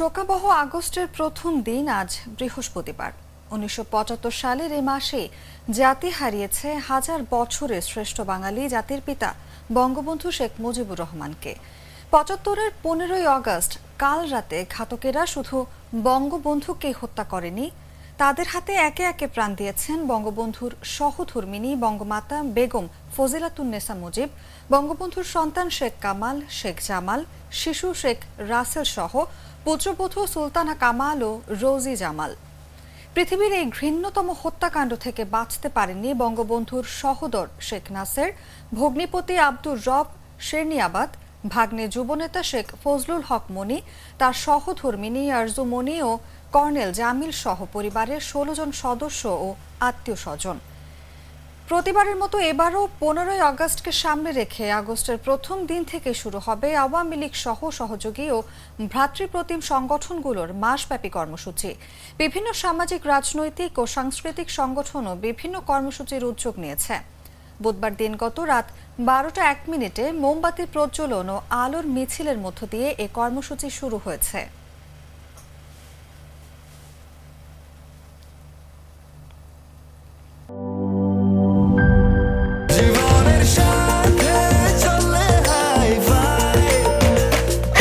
শোকাবহ আগস্টের প্রথম দিন আজ বৃহস্পতিবার। উনিশশো পঁচাত্তর সালের এ মাসে জাতি হারিয়েছে হাজার বছরের শ্রেষ্ঠ বাঙালি জাতির পিতা বঙ্গবন্ধু শেখ মুজিবুর রহমানকে। পঁচাত্তরের পনেরোই আগস্ট, কাল রাতে ঘাতকেরা শুধু বঙ্গবন্ধুকে হত্যা করেনি তাদের হাতে একে একে প্রাণ দিয়েছেন বঙ্গবন্ধুর সহধর্মিনী বঙ্গমাতা বেগম ফজিলাতুন্নেসা মুজিব, বঙ্গবন্ধুর সন্তান শেখ কামাল, শেখ জামাল, শিশু শেখ রাসেল সহ পুত্রবধূ সুলতানা কামাল ও রোজি জামাল। পৃথিবীর এই ঘৃণ্যতম হত্যাকাণ্ড থেকে বাঁচতে পারেননি বঙ্গবন্ধুর সহোদর শেখ নাসের, ভগ্নিপতি আব্দুর রব, শেরনিয়াবাদ, ভাগ্নে যুবনেতা শেখ ফজলুল হক মনি, তার সহধর্মিনী আরজু মনি ও কর্নেল জামিল সহ পরিবারের ষোলো জন সদস্য ও আত্মীয় স্বজন। প্রতিবারের মতো এবারও পনেরোই আগস্টকে সামনে রেখে আগস্টের প্রথম দিন থেকে শুরু হবে আওয়ামী লীগ সহ সহযোগী ও ভ্রাতৃপ্রতিম সংগঠনগুলোর মাসব্যাপী কর্মসূচি। বিভিন্ন সামাজিক, রাজনৈতিক ও সাংস্কৃতিক সংগঠনও বিভিন্ন কর্মসূচির উদ্যোগ নিয়েছে। বুধবার দিনগত রাত বারোটা এক মিনিটে মোমবাতি প্রজ্বলন ও আলোর মিছিলের মধ্য দিয়ে এ কর্মসূচি শুরু হয়েছে।